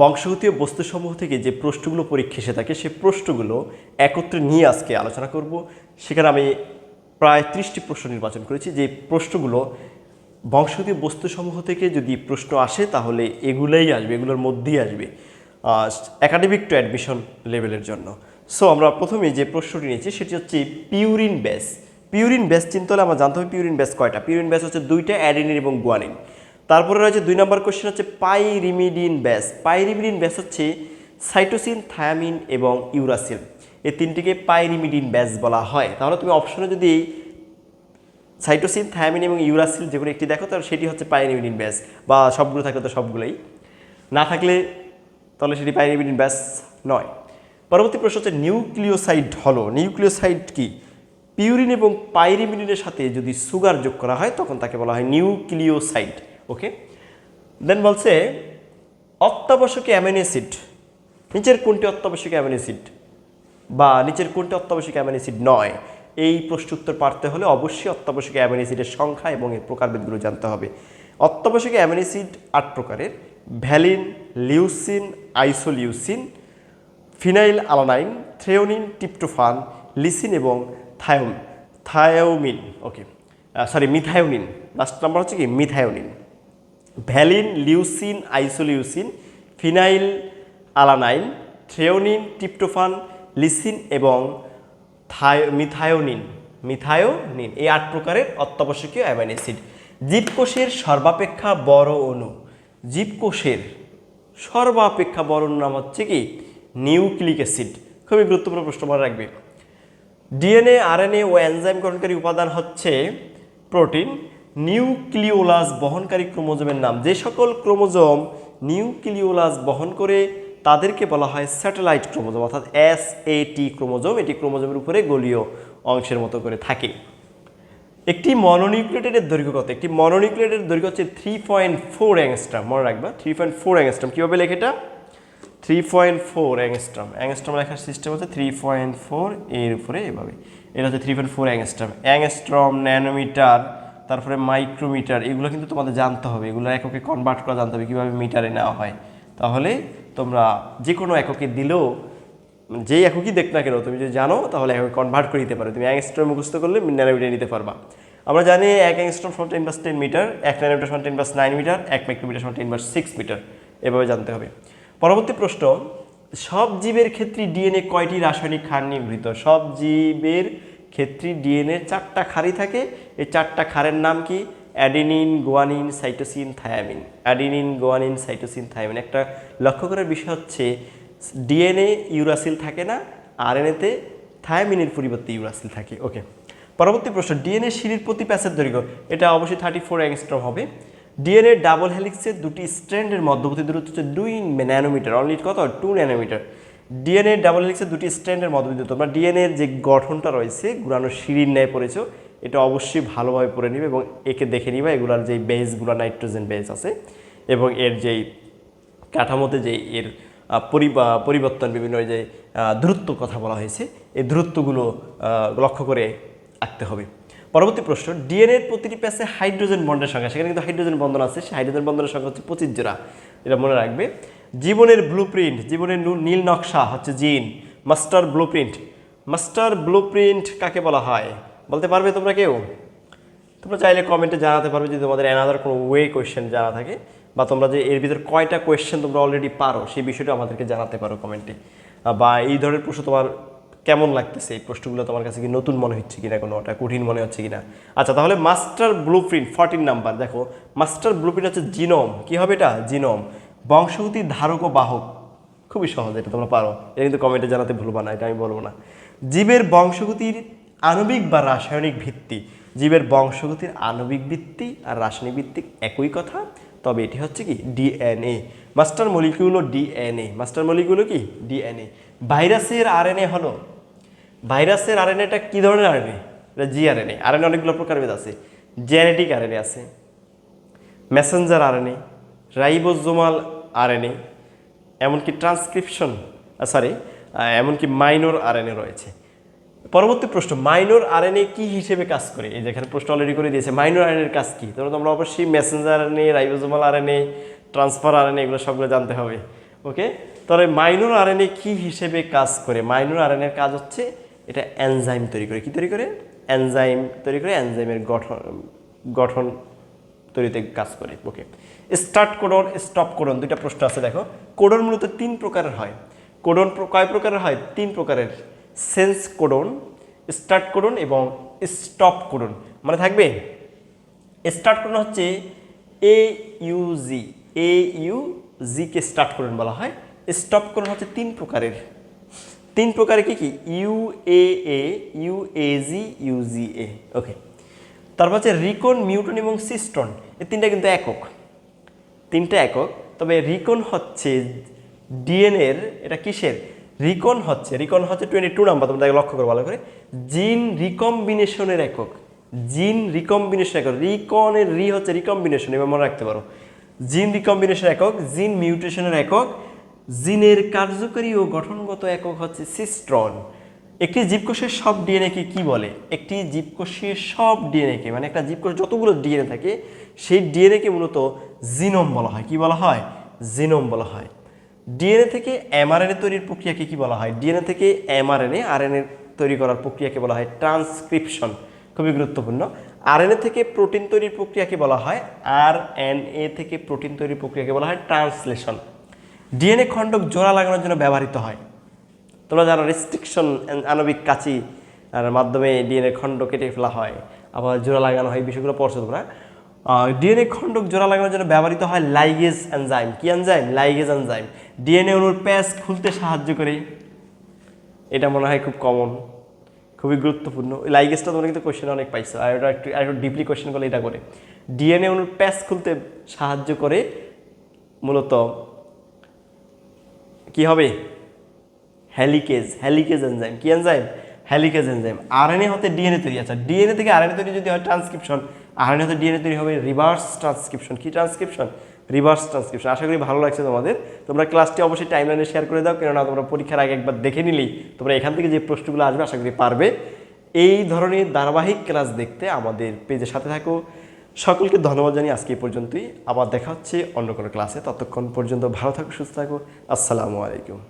বংশগতীয় বস্তুসমূহ থেকে যে প্রশ্নগুলো পরীক্ষা এসে থাকে, সেই প্রশ্নগুলো একত্রে নিয়ে আজকে আলোচনা করব। সেখানে আমি প্রায় ত্রিশটি প্রশ্ন নির্বাচন করেছি। যে প্রশ্নগুলো বংশগতীয় বস্তুসমূহ থেকে যদি প্রশ্ন আসে, তাহলে এগুলোই আসবে, এগুলোর মধ্যেই আসবে একাডেমিক টু অ্যাডমিশন লেভেলের জন্য। সো আমরা প্রথমে যে প্রশ্নটি নিয়েছি, সেটি হচ্ছে পিউরিন ব্যাস পিউরিন ব্যাস চিন্তা হলে আমরা জানতে হবে পিউরিন ব্যাস কয়টা? পিউরিন ব্যাস হচ্ছে দুইটা অ্যাডিনিন এবং গুয়ানিন তারপরে রয়েছে দুই নম্বর কোশ্চেন হচ্ছে পাইরিমিডিন ব্যাস পাইরিমিডিন ব্যাস হচ্ছে সাইটোসিন থায়ামিন এবং ইউরাসিল এই তিনটিকে পাইরিমিডিন ব্যাস বলা হয়। তাহলে তুমি অপশনে যদি সাইটোসিন থায়ামিন এবং ইউরাসিল যে কোনো একটি দেখো, তাহলে সেটি হচ্ছে পাইরিমিডিন ব্যাস বা সবগুলো থাকলে তো সবগুলোই। না থাকলে তাহলে সেটি পাইরিমিডিন ব্যাস নয়। পরবর্তী প্রশ্ন হচ্ছে নিউক্লিওসাইড হলো। নিউক্লিওসাইড কি? পিউরিন এবং পাইরিমিডিনের সাথে যদি সুগার যোগ করা হয়, তখন তাকে বলা হয় নিউক্লিওসাইড। ওকে দেন বলছে, অত্যাবশ্যকীয় অ্যামিনো অ্যাসিড। নিচের কোনটি অত্যাবশ্যকীয় অ্যামিনো অ্যাসিড? বা নিচের কোনটি অত্যাবশ্যকীয় অ্যামিনো অ্যাসিড নয়? এই প্রশ্ন উত্তর পারতে হলে অবশ্যই অত্যাবশ্যকীয় অ্যামিনো অ্যাসিডের সংখ্যা এবং এর প্রকারভেদগুলো জানতে হবে। অত্যাবশ্যকীয় অ্যামিনো অ্যাসিড আট প্রকারের। Valine, leucine, isoleucine, phenylalanine threonine tryptophan lysine এবং থায়োম thiamine. Okay sorry methionine. Last number হচ্ছে কি? Methionine. Valine leucine, isoleucine, phenylalanine, threonine tryptophan lysine এবং থায়, মিথায়োনিন মিথায়োনিন। এই আট প্রকারের অত্যাবশ্যকীয় অ্যামাইনো অ্যাসিড। জীবকোষের সর্বাপেক্ষা বড় অণু। জীবকোষের সর্বাপেক্ষা বড় অণু নাম হচ্ছে কি? Nucleic acid. খুবই গুরুত্বপূর্ণ প্রশ্ন মনে রাখবে। ডিএনএ, আরএনএ ও এনজাইম গঠনকারী উপাদান হচ্ছে প্রোটিন। নিউক্লিওলাস বহনকারী ক্রোমোজোমের নাম। যে সকল ক্রোমোজোম নিউক্লিওলাস বহন করে, তাদেরকে বলা হয় স্যাটেলাইট ক্রোমোজোম, অর্থাৎ এস এ টি ক্রোমোজোম। এটি ক্রোমোজোমের উপরে গলীয় অংশের মতো করে থাকে। একটি মনোনিউক্লিয়েটেডের দৈর্ঘ্য কত? একটি মনোনিউক্লিয়েটের দৈর্ঘ্য হচ্ছে থ্রি পয়েন্ট ফোর অ্যাংস্ট্রাম মনে রাখবা থ্রি পয়েন্ট ফোর অ্যাংস্ট্রাম কীভাবে লেখে এটা? Three point four angstrom angstrom লেখার সিস্টেম হচ্ছে থ্রি পয়েন্ট ফোর এর উপরে এভাবে। এটা হচ্ছে three point four angstrom angstrom nanometre তারপরে মাইক্রোমিটার, এগুলো কিন্তু তোমাদের জানতে হবে। এগুলো এককে কনভার্ট করা জানতে হবে কীভাবে মিটারে নেওয়া হয়। তাহলে তোমরা যে কোনো এককে দিলেও মানে যেই এককই দেখ না কেন, তুমি যদি জানো, তাহলে একক কনভার্ট করে দিতে পারো। তুমি অ্যাংস্ট্রম মুখস্থ করলে ন্যানোমিটার নিতে পারবা। আমরা জানি এক অ্যাংস্ট্রম সমান টেন বাস টেন মিটার এক ন্যানোমিটার সমান টেন বাস নাইন মিটার এক মাইক্রোমিটার সমান টেন বাস সিক্স মিটার এভাবে জানতে হবে। পরবর্তী প্রশ্ন, সব জীবের ক্ষেত্রে ডিএনএ কয়টি রাসায়নিক ক্ষার নিগৃহীত সব জীবের ক্ষেত্রে ডিএনএ চারটা খারি থাকে। এই চারটা খারের নাম কি? Adenine, guanine, cytosine, thymine. Adenine, guanine, cytosine, thymine. একটা লক্ষ্য করার বিষয় হচ্ছে, ডিএনএ ইউরাসিল থাকে না আর আরএনএতে থায়ামিনের পরিবর্তে ইউরাসিল থাকে। ওকে। পরবর্তী প্রশ্ন, ডিএনএ সিঁড়ির প্রতি প্যাসের দৈর্ঘ্য, এটা অবশ্যই থার্টি ফোর অ্যাংস্ট্রম হবে। ডিএনএ ডাবল হেলিক্সের দুটি স্ট্র্যান্ডের মধ্যবর্তী দূরত্ব হচ্ছে দুই ন্যানোমিটার, অনলি কত? Two nanometre. ডিএনএ ডাবল হেলিক্সের দুটি স্ট্র্যান্ডের মধ্যবর্তী দূরত্ব তোমরা ডিএনএর যে গঠনটা রয়েছে গুড়ানো সিঁড়ির ন্যায় পড়েছো, এটা অবশ্যই ভালোভাবে পড়ে নিবে এবং একে দেখে নিবে এগুলার যেই বেসগুলো নাইট্রোজেন বেস আছে এবং এর যেই কাঠামোতে যে এর পরিবর্তন বিভিন্ন যে দূরত্ব কথা বলা হয়েছে, এই দূরত্বগুলো লক্ষ্য করে আঁকতে হবে। পরবর্তী প্রশ্ন ডিএনএর প্রতিটি প্যাসে হাইড্রোজেন বন্ডের সংখ্যা, সেখানে কিন্তু হাইড্রোজেন বন্ধন আছে, সেই হাইড্রোজেন বন্ধনের সংখ্যা হচ্ছে পঁচিশ জোড়া। এটা মনে রাখবে। জীবনের ব্লুপ্রিন্ট জীবনের নীল নকশা হচ্ছে জিন মাস্টার ব্লুপ্রিন্ট মাস্টার ব্লুপ্রিন্ট কাকে বলা হয়? বলতে পারবে তোমরা কেউ? তোমরা চাইলে কমেন্টে জানাতে পারবে যদি তোমাদের অ্যানাদার কোনো ওয়ে কোয়েশ্চেন জানা থাকে, বা তোমরা যে এর ভিতর কয়টা কোয়েশ্চেন তোমরা অলরেডি পারো, সেই বিষয়টা আমাদেরকে জানাতে পারো কমেন্টে বা এই ধরনের প্রশ্ন তোমার কেমন লাগতেছে? এই প্রশ্নগুলো তোমার কাছে কি নতুন মনে হচ্ছে কিনা, কোনো ওটা কঠিন মনে হচ্ছে কিনা? আচ্ছা তাহলে master blueprint fourteen number দেখো। মাস্টার ব্লু প্রিন্ট হচ্ছে জিনোম কী হবে এটা? জিনোম বংশগতির ধারক ও বাহক। খুবই সহজ এটা, তোমরা পারো। এটা কিন্তু কমেন্টে জানাতে ভুলবা না, এটা আমি বলব না। জীবের বংশগতির আণবিক বা রাসায়নিক ভিত্তি। জীবের বংশগতির আণবিক ভিত্তি আর রাসায়নিক ভিত্তিক একই কথা, তবে এটি হচ্ছে কি, DNA. Master molecule DNA. Master molecule কি? ডিএনএ। ভাইরাসের আরএনএ হলো। ভাইরাসের আরএনএটা কী ধরনের আরএনএ? এটা জিআরএনএ। আরএনএ অনেকগুলো প্রকারভেদ আছে। জেনেটিক আরএনএ আছে। Messenger RNA. রাইবোজোমাল আরএনএ, এমনকি ট্রান্সক্রিপশন সরি এমনকি মাইনর আরএনএ রয়েছে। পরবর্তী প্রশ্ন মাইনর আরএনএ কি হিসেবে কাজ করে? এই যেখানে প্রশ্ন অলরেডি করে দিয়েছে মাইনর আরএনএর কাজ কী? তোমরা তোমরা অবশ্যই messenger RNA ribosomal RNA transfer RNA, এগুলো সবগুলো জানতে হবে। ওকে তাহলে মাইনর আরএনএ কি হিসেবে কাজ করে? মাইনর আরএনএর কাজ হচ্ছে এটা এনজাইম তৈরি করে। কি তৈরি করে? এনজাইম তৈরি করে এনজাইমের গঠন গঠন তৈরিতে কাজ করে। Okay start codon stop codon দুইটা প্রশ্ন আছে, দেখো। কোডন মূলত তিন প্রকারের হয়। কোডন কয় প্রকারের হয়? তিন প্রকারের। সেন্স কোডন স্টার্ট কোডন এবং স্টপ কোডন মানে থাকবে? স্টার্ট কোডন হচ্ছে A U G A U GK start codon বলা হয়। স্টপ কোডন হচ্ছে তিন প্রকারের। তিন প্রকারে কি কি? U A U A G U G A okay তারপর হচ্ছে রিকন, মিউটন এবং সিস্টন, এই তিনটা কিন্তু একক। তিনটা একক, তবে রিকন হচ্ছে ডিএনএর, এটা কিসের? রিকন হচ্ছে রিকন হচ্ছে টোয়েন্টি টু নাম্বার, তোমরা লক্ষ্য করো ভালো করে। জিন রিকম্বিনেশনের একক, জিন রিকম্বিনেশন একক, রিকনের রি হচ্ছে রিকম্বিনেশন, এবার মনে রাখতে পারো। জিন রিকম্বিনেশন একক, জিন মিউটেশনের একক, জিনের কার্যকরী ও গঠনগত একক হচ্ছে সিস্ট্রন। একটি জীবকোষের সব ডিএনএকে কি বলে? একটি জীবকোষের সব ডিএনএকে মানে একটা জীবকোষ যতগুলো ডিএনএ থাকে, সেই ডিএনএকে মূলত জিনোম বলা হয়। কি বলা হয়? জিনোম বলা হয়। ডিএনএ থেকে এমআরএনএ তৈরির প্রক্রিয়াকে কি বলা হয়? ডিএনএ থেকে এমআরএনএ আরএনএ তৈরি করার প্রক্রিয়াকে বলা হয় ট্রান্সক্রিপশন খুবই গুরুত্বপূর্ণ। আরএনএ থেকে প্রোটিন তৈরির প্রক্রিয়াকে বলা হয় আর এ থেকে প্রোটিন তৈরির প্রক্রিয়াকে বলা হয় ট্রান্সলেশন ডিএনএ খণ্ডক জোড়া লাগানোর জন্য ব্যবহৃত হয়। তোমরা যারা রেস্ট্রিকশন আণবিক কাচি মাধ্যমে ডিএনএ খণ্ড কেটে ফেলা হয়, আবার জোড়া লাগানো হয় বিষয়গুলো পড়ছো তোমরা। ডিএনএ খণ্ডক জোড়া লাগানোর জন্য ব্যবহৃত হয় লাইগেজ এনজাইম কি এনজাইম লাইগেজ এনজাইম ডিএনএ অনুর প্যাচ খুলতে সাহায্য করে। এটা মনে হয় খুব কমন খুবই গুরুত্বপূর্ণ। লাইগেজটা তোমরা কিন্তু কোশ্চেন অনেক পাইছো। আর এটা একটু আর একটু ডিপলি কোশ্চেন করলে এটা করে। ডিএনএ অনুর প্যাচ খুলতে সাহায্য করে মূলত কি হবে? হ্যালিকেজ হ্যালিকেজ এনজাইম কি এনজাইম হ্যালিকেজ এনজাইম আরএনএ হতে ডিএনএ তৈরি। আচ্ছা ডিএনএ থেকে আরএনএ তৈরি যদি হয় ট্রান্সক্রিপশন আরএনএ হতে ডিএনএ তৈরি হবে রিভার্স ট্রান্সক্রিপশন কি ট্রান্সক্রিপশন রিভার্স ট্রান্সক্রিপশন আশা করি ভালো লাগছে তোমাদের। তোমরা ক্লাসটি অবশ্যই টাইমলাইনে শেয়ার করে দাও, কেননা তোমরা পরীক্ষার আগে একবার দেখে নিলেই তোমরা এখান থেকে যে প্রশ্নগুলো আসবে, আশা করি পারবে। এই ধরনের ধারাবাহিক ক্লাস দেখতে আমাদের পেজের সাথে থাকো। সকলকে ধন্যবাদ জানিয়ে আজকে এই পর্যন্তই। আবার দেখা হচ্ছে অন্য কোনো ক্লাসে ততক্ষণ পর্যন্ত ভালো থাকো, সুস্থ থাকো। আসসালামু আলাইকুম।